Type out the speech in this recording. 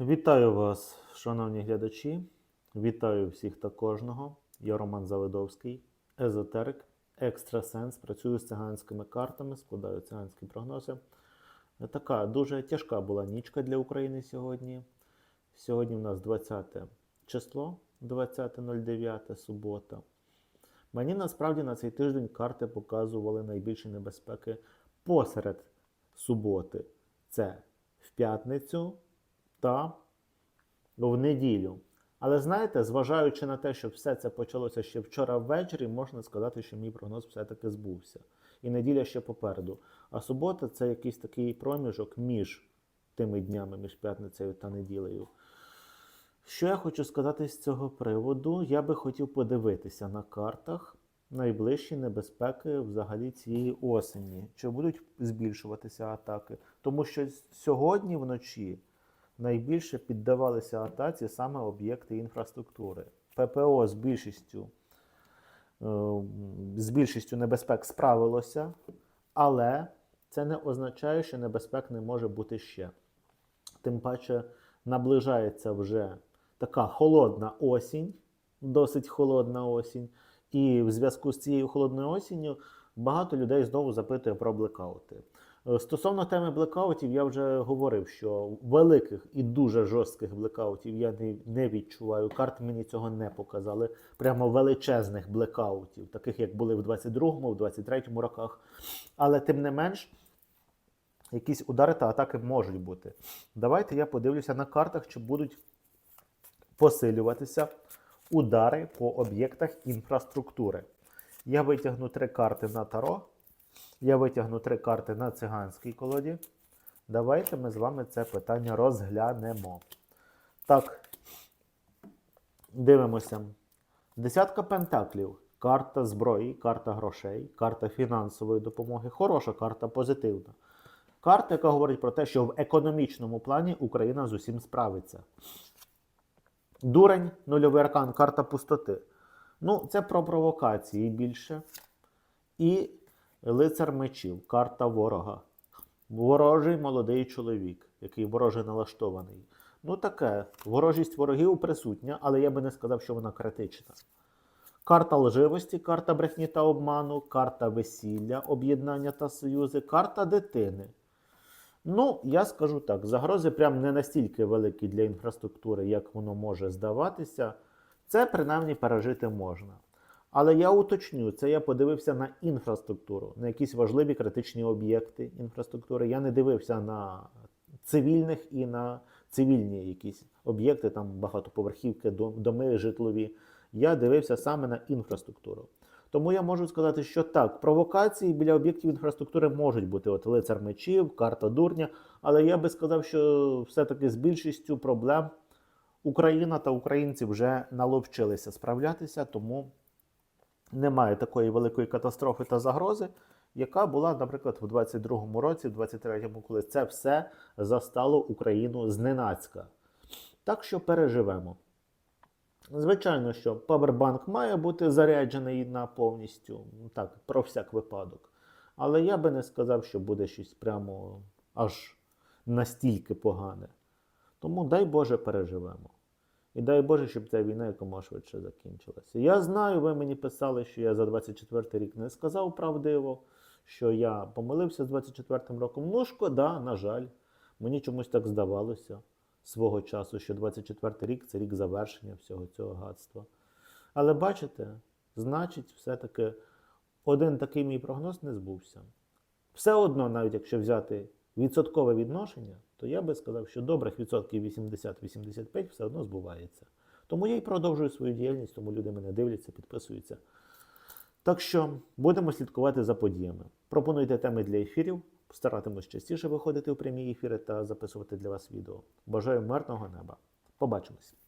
Вітаю вас, шановні глядачі. Вітаю всіх та кожного. Я Роман Завидовський, езотерик, екстрасенс. Працюю з циганськими картами, складаю циганські прогнози. Така дуже тяжка була нічка для України сьогодні. Сьогодні у нас 20 число, 20.09, субота. Мені насправді на цей тиждень карти показували найбільші небезпеки посеред суботи. Це в п'ятницю та в неділю. Але знаєте, зважаючи на те, що все це почалося ще вчора ввечері, можна сказати, що мій прогноз все-таки збувся. І неділя ще попереду. А субота це якийсь такий проміжок між тими днями, між п'ятницею та неділею. Що я хочу сказати з цього приводу? Я би хотів подивитися на картах найближчі небезпеки взагалі цієї осені. Чи будуть збільшуватися атаки? Тому що сьогодні вночі найбільше піддавалися атаці саме об'єкти інфраструктури. ППО з більшістю, е, з більшістю небезпек справилося, але це не означає, що небезпек не може бути ще. Тим паче наближається вже така холодна осінь, досить холодна осінь. І в зв'язку з цією холодною осінню багато людей знову запитує про блекаути. Е, Стосовно теми блекаутів, я вже говорив, що великих і дуже жорстких блекаутів я не, відчуваю. Карти мені цього не показали. Прямо величезних блекаутів, таких як були в 22-му, в 23-му роках. Але тим не менш, якісь удари та атаки можуть бути. Давайте я подивлюся на картах, чи будуть посилюватися удари по об'єктах інфраструктури. Я витягну три карти на таро. Я витягну три карти на циганській колоді. Давайте ми з вами це питання розглянемо. Так, дивимося. Десятка пентаклів. Карта зброї, карта грошей, карта фінансової допомоги. Хороша карта, позитивна. Карта, яка говорить про те, що в економічному плані Україна з усім справиться. Дурень, нульовий аркан, карта пустоти. Ну, це про провокації більше. І лицар мечів, карта ворога. Ворожий молодий чоловік, який вороже налаштований. Ну, таке, ворожість ворогів присутня, але я би не сказав, що вона критична. Карта лживості, карта брехні та обману, карта весілля, об'єднання та союзи, карта дитини. Ну, я скажу так, загрози прям не настільки великі для інфраструктури, як воно може здаватися. Це принаймні пережити можна. Але я уточню, це я подивився на інфраструктуру, на якісь важливі критичні об'єкти інфраструктури. Я не дивився на цивільних і на цивільні якісь об'єкти, там багатоповерхівки, доми житлові. Я дивився саме на інфраструктуру. Тому я можу сказати, що так, провокації біля об'єктів інфраструктури можуть бути от лицар мечів, карта дурня, але я би сказав, що все-таки з більшістю проблем Україна та українці вже наловчилися справлятися, тому немає такої великої катастрофи та загрози, яка була, наприклад, в 22-му році, в 23-му, коли це все застало Україну зненацька. Так що переживемо. Звичайно, що павербанк має бути заряджений на повністю, так, про всяк випадок. Але я би не сказав, що буде щось прямо аж настільки погане. Тому дай Боже переживемо. І дай Боже, щоб ця війна якомога швидше закінчилася. Я знаю, ви мені писали, що я за 24 рік не сказав правдиво, що я помилився з 24 роком. Ну, шкода, на жаль. Мені чомусь так здавалося свого часу, що 24-й рік це рік завершення всього цього гадства. Але бачите, значить, все-таки один такий мій прогноз не збувся. Все одно, навіть якщо взяти відсоткове відношення, то я би сказав, що добрих відсотків 80-85 все одно збувається. Тому я й продовжую свою діяльність, тому люди мене дивляться, підписуються. Так що будемо слідкувати за подіями. Пропонуйте теми для ефірів, старатимусь частіше виходити у прямі ефіри та записувати для вас відео. Бажаю мирного неба. Побачимось!